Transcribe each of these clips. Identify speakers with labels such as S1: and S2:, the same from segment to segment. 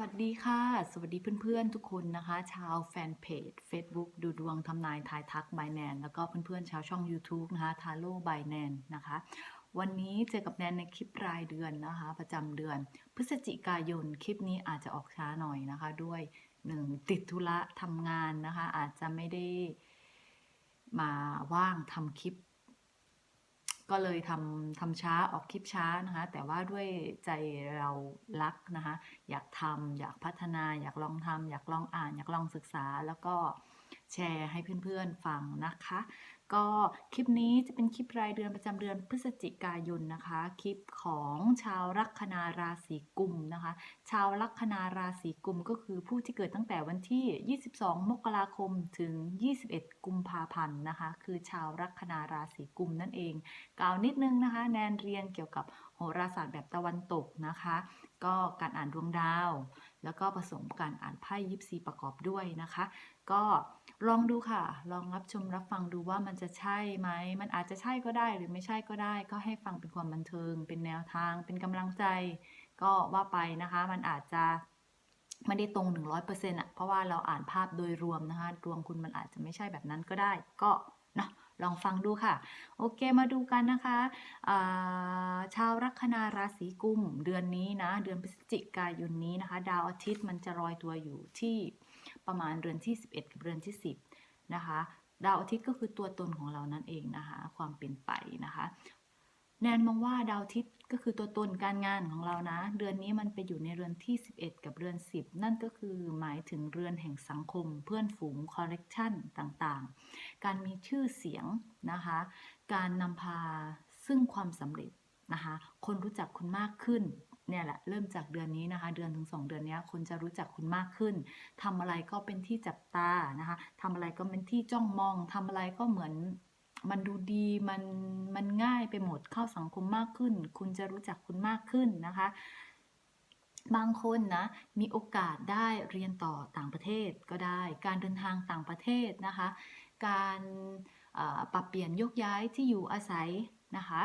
S1: วัสดีค่ะ สวัสดีเพื่อนๆทุกคนนะคะ ชาวแฟนเพจ Facebook ดูดวงทำนายทายทักบายแนนแล้วก็เพื่อนๆชาวช่อง YouTube นะคะทาโร่บายแนนนะคะ วันนี้เจอกับแนนในคลิปรายเดือนนะคะ ประจำเดือน พฤศจิกายนคลิปนี้อาจจะออกช้าหน่อยนะคะ ด้วยหนึ่งติดธุระทำงานนะคะ อาจจะไม่ได้มาว่างทำคลิป ก็เลยทำทำช้าออกคลิปช้านะคะ แต่ว่าด้วยใจเรารักนะคะ อยากทำอยากพัฒนาอยากลองทำอยากลองอ่าน อยากลองศึกษาแล้วก็แชร์ให้เพื่อนๆฟังนะคะ ก็คลิปนี้จะเป็นคลิปรายเดือนประจำเดือนพฤศจิกายนนะคะ คลิปของชาวลัคนาราศีกุมนะคะ ชาวลัคนาราศีกุมก็คือผู้ที่เกิดตั้งแต่วันที่ 22 มกราคมถึง 21 กุมภาพันธ์นะคะ คือชาวลัคนาราศีกุมนั่นเองกล่าวนิดนึงนะคะ แนนเรียนเกี่ยวกับโหราศาสตร์แบบตะวันตกนะคะ ก็การอ่านดวงดาว แล้วก็ผสมการอ่านไพ่ยิปซีประกอบด้วยนะคะ ก็ ลองดูค่ะ ลองรับชมรับฟังดูว่ามันจะใช่ไหม มันอาจจะใช่ก็ได้หรือไม่ใช่ก็ได้ ก็ให้ฟังเป็นความบันเทิง เป็นแนวทาง เป็นกำลังใจ ก็ว่าไปนะคะ มันอาจจะไม่ได้ตรง 100%อะ เพราะว่าเราอ่านภาพโดยรวมนะคะดวงคุณมันอาจจะไม่ใช่แบบนั้นก็ได้ ก็เนาะลองฟังดูค่ะ โอเคมาดูกันนะคะาชาวลัคนาราศีกุมเดือนนี้นะ เดือนพฤศจิกายนนี้นะคะ ดาวอาทิตย์มันจะลอยตัวอยู่ที่ ประมาณเดือนที่ 11 กับเดือนที่ 10 นะคะ ดาวอาทิตย์ก็คือตัวตนของเรานั่นเองนะคะ ความเป็นไปนะคะ แนนมองว่าดาวอาทิตย์ก็คือตัวตนการงานของเรานะ เดือนนี้มันไปอยู่ในเรือนที่ 11 กับเรือน 10 นั่นก็คือหมายถึงเรือนแห่งสังคม เพื่อนฝูงคอลเลกชันต่างๆ การมีชื่อเสียงนะคะ การนำพาซึ่งความสำเร็จนะคะ คนรู้จักคุณมากขึ้น เนี่ยแหละเริ่มจากเดือนนี้นะคะ เดือนถึง 2 เดือนนี้คนจะรู้จักคุณมากขึ้นทำอะไรก็เป็นที่จับตานะคะทำอะไรก็เป็นที่จ้องมองทำอะไรก็เหมือนมันดูดีมันมันง่ายไปหมดเข้าสังคมมากขึ้น คุณจะรู้จักคุณมากขึ้นนะคะ บางคนนะมีโอกาสได้เรียนต่อต่างประเทศก็ได้ การเดินทางต่างประเทศนะคะ การปรับเปลี่ยนยกย้ายที่อยู่อาศัยนะคะ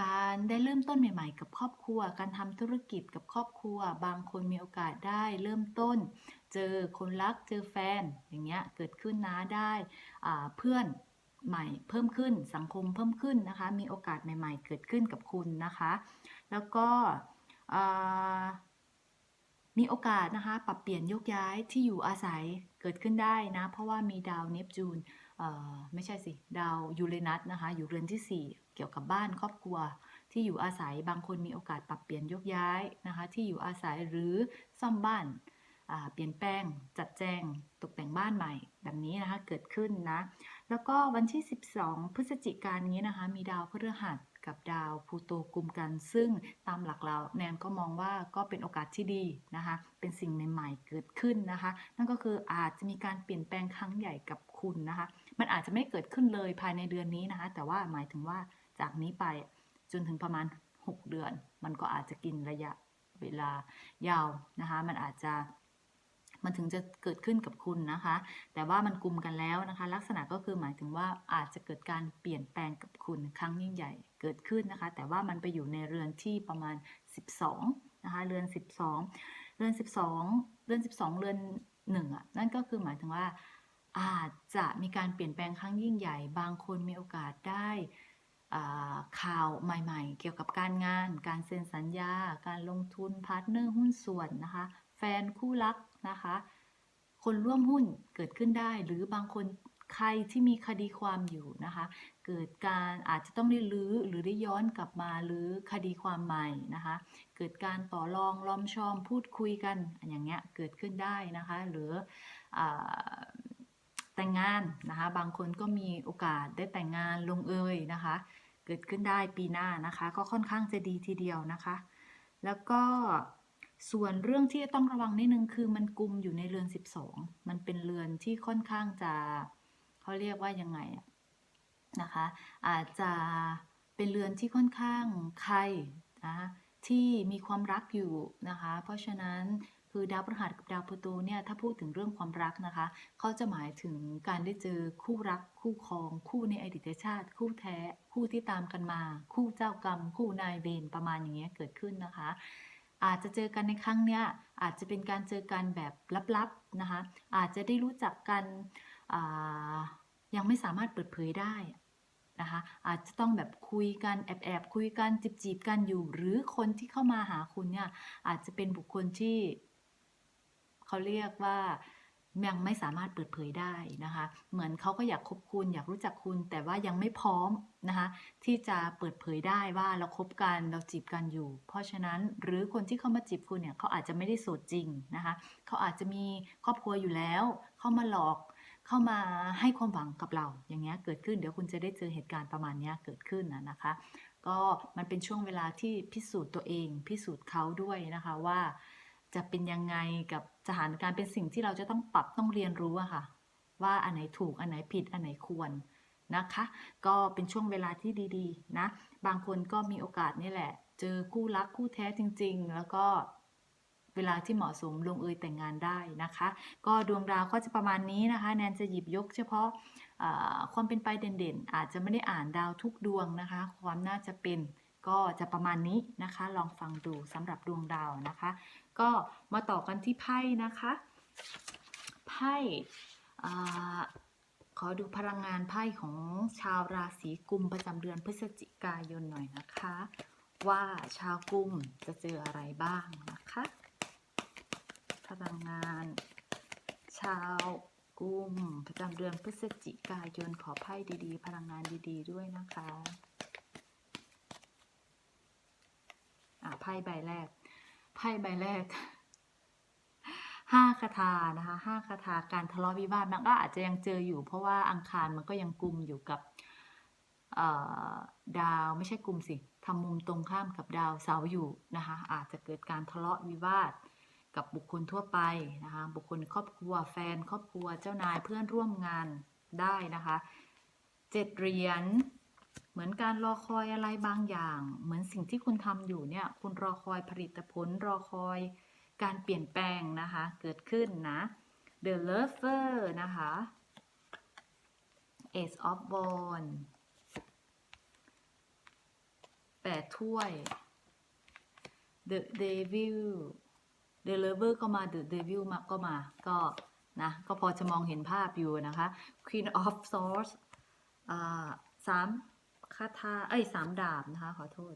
S1: การได้เริ่มต้นใหม่ ๆ กับครอบครัว การทำธุรกิจกับครอบครัว บางคนมีโอกาสได้เริ่มต้น เจอคนรักเจอแฟนอย่างเงี้ยเกิดขึ้นนะได้อ่าเพื่อนใหม่เพิ่มขึ้นสังคมเพิ่มขึ้นนะคะ มีโอกาสใหม่ ๆ เกิดขึ้นกับคุณนะคะ แล้วก็มีโอกาสนะคะปรับเปลี่ยนยกย้ายที่อยู่อาศัยเกิดขึ้นได้นะ เพราะว่ามีดาวเนปจูนไม่ใช่สิ ดาวยูเรนัสนะคะ อยู่เรือนที่4 เกี่ยวกับบ้านครอบครัวที่อยู่อาศัยบางคนมีโอกาสปรับเปลี่ยนยกย้ายนะคะ ที่อยู่อาศัยหรือซ่อมบ้านเปลี่ยนแปลงจัดแจงตกแต่งบ้านใหม่ แบบนี้นะคะเกิดขึ้นนะ แล้วก็วันที่ 12 พฤศจิกายนนี้นะคะ มีดาวพฤหัสกับดาวพูโตกลุ่มกัน ซึ่งตามหลักแล้วแนนก็มองว่าก็เป็นโอกาสที่ดีนะคะ เป็นสิ่งใหม่ๆเกิดขึ้นนะคะ นั่นก็คืออาจจะมีการเปลี่ยนแปลงครั้งใหญ่กับคุณนะคะ มันอาจจะไม่เกิดขึ้นเลยภายในเดือนนี้นะคะ แต่ว่าหมายถึงว่า จากนี้ไปจนถึงประมาณ 6 เดือน มันก็อาจจะกินระยะเวลายาวนะคะ มันอาจจะมันถึงจะเกิดขึ้นกับคุณนะคะ แต่ว่ามันกลุ่มกันแล้วนะคะ ลักษณะก็คือหมายถึงว่าอาจจะเกิดการเปลี่ยนแปลงกับคุณครั้งยิ่งใหญ่เกิดขึ้นนะคะ แต่ว่ามันไปอยู่ในเรือนที่ประมาณ 12นะคะ เรือน 12 เรือน 12 เรือน 12 เรือนหนึ่งอะนั่นก็คือหมายถึงว่าอาจจะมีการเปลี่ยนแปลงครั้งยิ่งใหญ่ บางคนมีโอกาสได้ ข่าวใหม่ๆ เกี่ยวกับการงาน การเซ็นสัญญา การลงทุนพาร์ทเนอร์หุ้นส่วนนะคะ แฟนคู่รักนะคะ คนร่วมหุ้นเกิดขึ้นได้ หรือบางคนใครที่มีคดีความอยู่นะคะ เกิดการอาจจะต้องได้รื้อหรือได้ย้อนกลับมาหรือคดีความใหม่นะคะ เกิดการต่อรองล้อมชอมพูดคุยกันอย่างเงี้ยเกิดขึ้นได้นะคะ หรืออ แต่งงานนะคะบางคนก็มีโอกาสได้แต่งงานลงเอยนะคะ เกิดขึ้นได้ปีหน้านะคะ ก็ค่อนข้างจะดีทีเดียวนะคะ แล้วก็ส่วนเรื่องที่ต้องระวังนิดนึงคือมันกลุมอยู่ในเรือน 12 มันเป็นเรือนที่ค่อนข้างจะเขาเรียกว่ายังไงนะคะ อาจจะเป็นเรือนที่ค่อนข้างใครนะะที่มีความรักอยู่นะคะ เพราะฉะนั้น คือดาวพฤหัสกับดาวพลูเนี่ยถ้าพูดถึงเรื่องความรักนะคะเขาจะหมายถึงการได้เจอคู่รัก คู่ครอง คู่ในอดีตชาติ คู่แท้ คู่ที่ตามกันมา คู่เจ้ากรรม คู่นายเวรประมาณอย่างเงี้ยเกิดขึ้นนะคะ อาจจะเจอกันในครั้งเนี้ยอาจจะเป็นการเจอกันแบบลับๆนะคะอาจจะได้รู้จักกันยังไม่สามารถเปิดเผยได้นะคะอาจจะต้องแบบคุยกันแอบๆคุยกันจีบๆกันอยู่ หรือคนที่เข้ามาหาคุณเนี่ยอาจจะเป็นบุคคลที่ เขาเรียกว่ายังไม่สามารถเปิดเผยได้นะคะ เหมือนเขาก็อยากคบคุณอยากรู้จักคุณ แต่ว่ายังไม่พร้อมนะคะที่จะเปิดเผยได้ว่าเราคบกันเราจีบกันอยู่ เพราะฉะนั้นหรือคนที่เข้ามาจีบคุณเนี่ยเขาอาจจะไม่ได้โสดจริงนะคะเขาอาจจะมีครอบครัวอยู่แล้ว เข้ามาหลอกเข้ามาให้ความหวังกับเราอย่างเงี้ยเกิดขึ้นเดี๋ยวคุณจะได้เจอเหตุการณ์ประมาณเนี้ยเกิดขึ้นนะนะคะ ก็มันเป็นช่วงเวลาที่พิสูจน์ตัวเอง พิสูจน์เขาด้วยนะคะว่า จะเป็นยังไงกับสถานการณ์เป็นสิ่งที่เราจะต้องปรับต้องเรียนรู้อะค่ะ ว่าอันไหนถูกอันไหนผิดอันไหนควรนะคะ ก็เป็นช่วงเวลาที่ดีๆ นะ บางคนก็มีโอกาสนี่แหละ เจอคู่รักคู่แท้จริง ๆ แล้วก็เวลาที่เหมาะสมลงเอยแต่งงานได้นะคะ ก็ดวงดาวก็จะประมาณนี้นะคะ แนนจะหยิบยกเฉพาะความเป็นไปเด่นๆ อาจจะไม่ได้อ่านดาวทุกดวงนะคะ ความน่าจะเป็น ก็จะประมาณนี้นะคะ ลองฟังดูสำหรับดวงดาวนะคะ ก็มาต่อกันที่ไพ่นะคะไพ่ขอดูพลังงานไพ่ของชาวราศีกุมประจำเดือนพฤศจิกายนหน่อยนะคะ ว่าชาวกุมจะเจออะไรบ้างนะคะ พลังงาน ชาวกุมประจำเดือนพฤศจิกายนขอไพ่ดีๆ พลังงานดีๆ ด้วยนะคะ อะ ไพ่ใบแรก ไพ่ใบแรกห้าคาถานะคะห้าคาถาการทะเลาะวิวาทมันก็อาจจะยังเจออยู่ เพราะว่าอังคารมันก็ยังกลุ่มอยู่กับดาวไม่ใช่กลุ่มสิทำมุมตรงข้ามกับดาวเสาร์อยู่นะคะอาจจะเกิดการทะเลาะวิวาทกับบุคคลทั่วไปนะคะบุคคลครอบครัวแฟน ครอบครัวเจ้านายเพื่อนร่วมงานได้นะคะเจ็ดเหรียญ เหมือนการรอคอยอะไรบางอย่าง เหมือนสิ่งที่คุณทำอยู่เนี่ย คุณรอคอยผลิตผล รอคอยการเปลี่ยนแปลงนะคะ เกิดขึ้นนะ The Lover นะคะ Ace of Wands แปดถ้วย The Devil The Lover ก็มา The Devil มาก็มา ก็นะ ก็พอจะมองเห็นภาพอยู่นะคะ Queen of Swords อ่าสามาถาเอ้ยสามดาบนะคะ ขอโทษ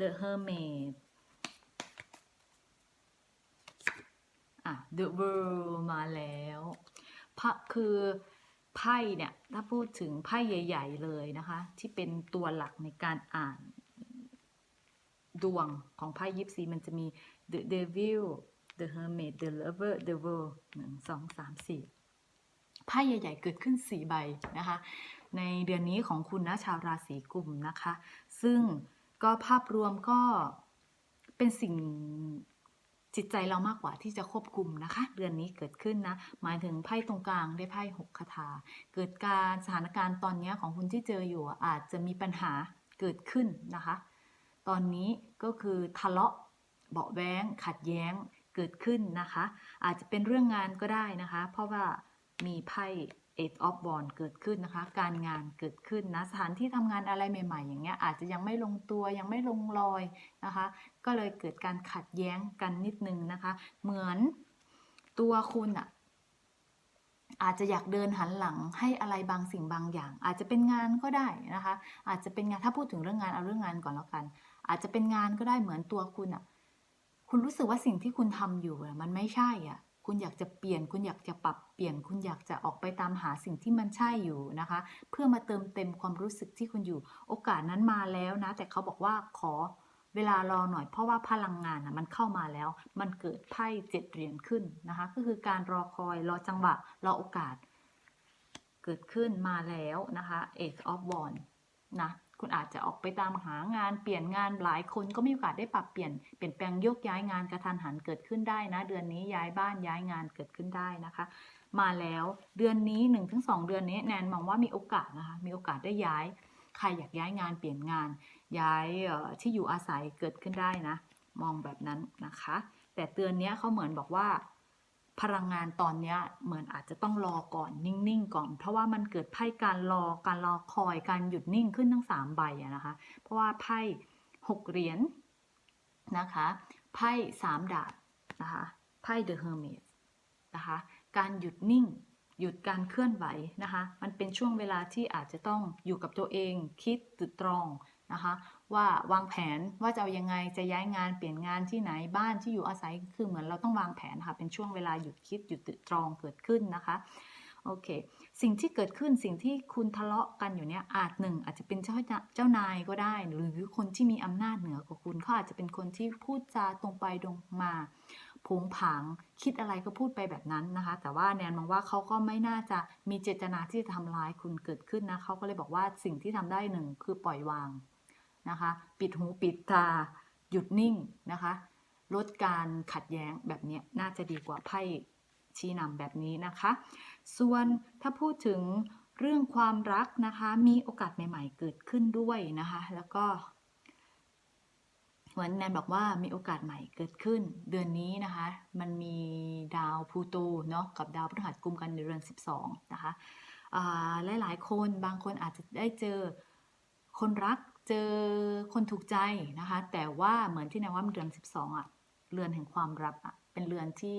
S1: The Hermit อะ The World มาแล้วพระคือไพ่เนี่ย ถ้าพูดถึงไพ่ใหญ่ ๆ เลยนะคะ ที่เป็นตัวหลักในการอ่านดวงของไพ่ยิปซีมันจะมี The Devil The Hermit The Lover The World หนึ่งสองสามสี่ไพ่ใหญ่ ๆ เกิดขึ้นสี่ใบนะคะ ในเดือนนี้ของคุณนะชาวราศีกุมนะคะ ซึ่งก็ภาพรวมก็เป็นสิ่งจิตใจเรามากกว่าที่จะควบคุมนะคะ เดือนนี้เกิดขึ้นนะ หมายถึงไพ่ตรงกลางได้ไพ่หกคาถาเกิดการสถานการณ์ตอนนี้ของคุณที่เจออยู่อาจจะมีปัญหาเกิดขึ้นนะคะ ตอนนี้ก็คือทะเลาะเบาะแว้ง ขัดแย้งเกิดขึ้นนะคะ อาจจะเป็นเรื่องงานก็ได้นะคะ เพราะว่ามีไพ่ Eight of Wands เกิดขึ้นนะคะ การงานเกิดขึ้นนะสถานที่ทำงานอะไรใหม่ ๆ อย่างเงี้ยอาจจะยังไม่ลงตัวยังไม่ลงรอยนะคะ ก็เลยเกิดการขัดแย้งกันนิดนึงนะคะ เหมือนตัวคุณอะอาจจะอยากเดินหันหลังให้อะไรบางสิ่งบางอย่าง อาจจะเป็นงานก็ได้นะคะ อาจจะเป็นงานถ้าพูดถึงเรื่องงานเอาเรื่องงานก่อนแล้วกัน อาจจะเป็นงานก็ได้เหมือนตัวคุณอะคุณรู้สึกว่าสิ่งที่คุณทำอยู่อะมันไม่ใช่อะ คุณอยากจะเปลี่ยน คุณอยากจะปรับเปลี่ยน คุณอยากจะออกไปตามหาสิ่งที่มันใช่อยู่นะคะ เพื่อมาเติมเต็มความรู้สึกที่คุณอยู่ โอกาสนั้นมาแล้วนะ แต่เขาบอกว่าขอเวลารอหน่อยเพราะว่าพลังงานนะมันเข้ามาแล้ว มันเกิดไพ่เจ็ดเหรียญขึ้นนะคะ ก็คือการรอคอยรอจังหวะรอโอกาส เกิดขึ้นมาแล้วนะคะ Eight of Wands นะ คุณอาจจะออกไปตามหางานเปลี่ยนงานหลายคนก็มีโอกาสได้ปรับเปลี่ยนเปลี่ยนแปลงโยกย้ายงานกระทันหันเกิดขึ้นได้นะ เดือนนี้ย้ายบ้านย้ายงานเกิดขึ้นได้นะคะ มาแล้วเดือนนี้1นถึงสเดือนนี้แนนมองว่ามีโอกาสนะคะมีโอกาสได้ย้าย ใครอยากย้ายงานเปลี่ยนงาน ย้ายที่อยู่อาศัยเกิดขึ้นได้นะ มองแบบนั้นนะคะ แต่เตือนเนี้ยเขาเหมือนบอกว่า พลังงานตอนนี้เหมือนอาจจะต้องรอก่อนนิ่งๆก่อน เพราะว่ามันเกิดไพ่การรอการรอคอยการหยุดนิ่งขึ้นทั้งสามใบนะคะ เพราะว่าไพ่หกเหรียญนะคะไพ่สามดาบนะคะไพ่ The Hermit นะคะการหยุดนิ่ง หยุดการเคลื่อนไหวนะคะ มันเป็นช่วงเวลาที่อาจจะต้องอยู่กับตัวเอง คิดตรึกตรอง นะคะว่าวางแผนว่าจะเอายังไงจะย้ายงานเปลี่ยนงานที่ไหนบ้านที่อยู่อาศัยคือเหมือนเราต้องวางแผนค่ะเป็นช่วงเวลาหยุดคิดหยุดตรึกตรองเกิดขึ้นนะคะโอเค สิ่งที่เกิดขึ้นสิ่งที่คุณทะเลาะกันอยู่เนี่ยอาจหนึ่งอาจจะเป็นเจ้าเจ้านายก็ได้ หรือคนที่มีอำนาจเหนือกว่าคุณเขาอาจจะเป็นคนที่พูดจาตรงไปตรงมาผงผางคิดอะไรก็พูดไปแบบนั้นนะคะ แต่ว่าแนนมองว่าเขาก็ไม่น่าจะมีเจตนาที่จะทำร้ายคุณเกิดขึ้นนะเขาก็เลยบอกว่าสิ่งที่ทำได้หนึ่งคือปล่อยวาง นะคะ ปิดหูปิดตา หยุดนิ่งนะคะ ลดการขัดแย้งแบบนี้น่าจะดีกว่าไพ่ชี้นำแบบนี้นะคะ ส่วนถ้าพูดถึงเรื่องความรักนะคะ มีโอกาสใหม่ ๆ เกิดขึ้นด้วยนะคะ แล้วก็เหมือนแนนบอกว่ามีโอกาสใหม่เกิดขึ้น เดือนนี้นะคะ มันมีดาวพูโตเนาะกับดาวพฤหัสกุมกันในเดือน 12 นะคะอ่ายหลายคนบางคนอาจจะได้เจอคนรัก เจอคนถูกใจนะคะ แต่ว่าเหมือนที่แนนว่าเดือน 12อะเรือนแห่งความรักอะเป็นเรือนที่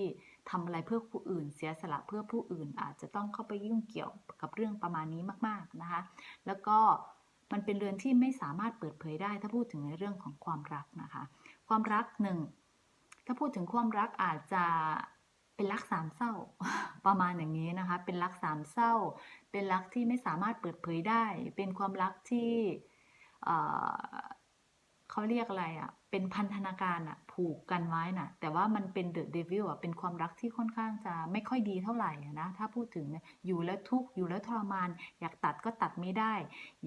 S1: ทำอะไรเพื่อผู้อื่น เสียสละเพื่อผู้อื่น อาจจะต้องเข้าไปยุ่งเกี่ยวกับเรื่องประมาณนี้มาก ๆนะคะ แล้วก็มันเป็นเรือนที่ไม่สามารถเปิดเผยได้ถ้าพูดถึงในเรื่องของความรักนะคะ ความรักหนึ่งถ้าพูดถึงความรักอาจจะเป็นรักสามเศร้าประมาณอย่างนี้นะคะ เป็นรักสามเศร้า เป็นรักที่ไม่สามารถเปิดเผยได้ เป็นความรักที่ เขาเรียกอะไรอะ่ะ เป็นพันธนาการอะ่ะ ผูกกันไว้น่ะ แต่ว่ามันเป็นเดอะเดวิลอะ เป็นความรักที่ค่อนข้างจะไม่ค่อยดีเท่าไหร่นะ ถ้าพูดถึงอยู่แล้วทุกข์อยู่แล้วทรมาน อยากตัดก็ตัดไม่ได้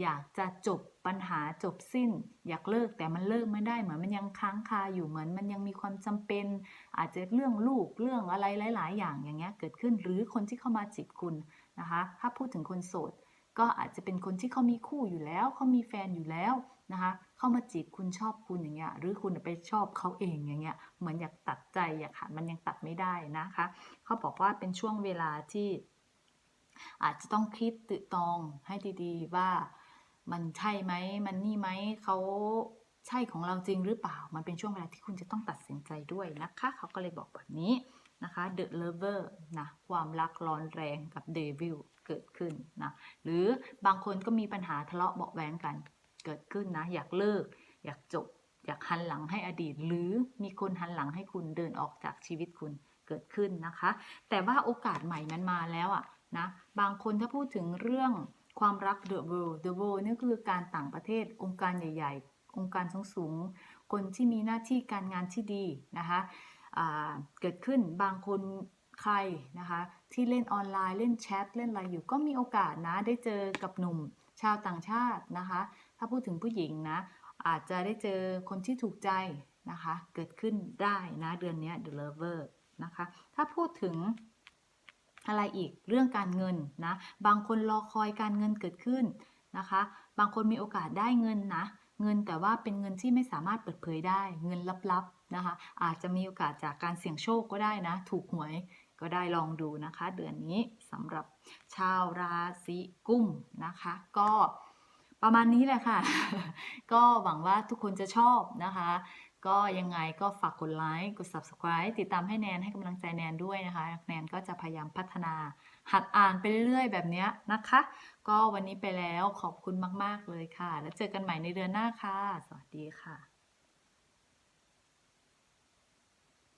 S1: อยากจะจบปัญหาจบสิ้น อยากเลิกแต่มันเลิกไม่ได้ เหมือนมันยังค้างคาอยู่เหมือนมันยังมีความจำเป็น อาจจะเรื่องลูกเรื่องอะไรหลาย ๆ อย่างอย่างเงี้ยเกิดขึ้นหรือคนที่เข้ามาจีบคุณนะคะ ถ้าพูดถึงคนโสด ก็อาจจะเป็นคนที่เขามีคู่อยู่แล้วเขามีแฟนอยู่แล้วนะคะเข้ามาจีบคุณชอบคุณอย่างเงี้ยหรือคุณไปชอบเขาเองอย่างเงี้ยเหมือนอยากตัดใจอยากขาดมันยังตัดไม่ได้นะคะเขาบอกว่าเป็นช่วงเวลาที่ อาจจะต้องคิดตึตรองให้ดีๆว่ามันใช่ไหมมันนี่ไหมเขาใช่ของเราจริงหรือเปล่า มันเป็นช่วงเวลาที่คุณจะต้องตัดสินใจด้วยนะคะ เขาก็เลยบอกแบบนี้ นะคะ The Lover นะความรักร้อนแรงกับ Devil เกิดขึ้นนะหรือบางคนก็มีปัญหาทะเลาะเบาะแว้งกันเกิดขึ้นนะ อยากเลิก อยากจบ อยากหันหลังให้อดีต หรือมีคนหันหลังให้คุณเดินออกจากชีวิตคุณเกิดขึ้นนะคะ แต่ว่าโอกาสใหม่มันมาแล้วอะนะบางคนถ้าพูดถึงเรื่องความรัก The World The World นี่คือการต่างประเทศองค์การใหญ่ ๆ องค์การสูงๆคนที่มีหน้าที่การงานที่ดีนะคะ เกิดขึ้นบางคนใครนะคะที่เล่นออนไลน์เล่นแชทเล่นอะไรอยู่ก็มีโอกาสนะได้เจอกับหนุ่มชาวต่างชาตินะคะ ถ้าพูดถึงผู้หญิงนะอาจจะได้เจอคนที่ถูกใจนะคะเกิดขึ้นได้นะเดือนนี้ The Lover นะคะถ้าพูดถึงอะไรอีกเรื่องการเงินนะบางคนรอคอยการเงินเกิดขึ้นนะคะ บางคนมีโอกาสได้เงินนะ เงินแต่ว่าเป็นเงินที่ไม่สามารถเปิดเผยได้ เงินลับๆนะคะ อาจจะมีโอกาสจากการเสี่ยงโชคก็ได้นะ ถูกหวยก็ได้ลองดูนะคะ เดือนนี้สำหรับชาวราศีกุมนะคะ ก็ประมาณนี้แหละค่ะ ก็หวังว่าทุกคนจะชอบนะคะ ก็ยังไงก็ฝากกดไลค์กด subscribe ติดตามให้แนนให้กำลังใจแนนด้วยนะคะ แนนก็จะพยายามพัฒนา หัดอ่านไปเรื่อยๆแบบนี้นะคะ ก็วันนี้ไปแล้วขอบคุณมาก ๆ เลยค่ะ แล้วเจอกันใหม่ในเดือนหน้าค่ะ สวัสดีค่ะ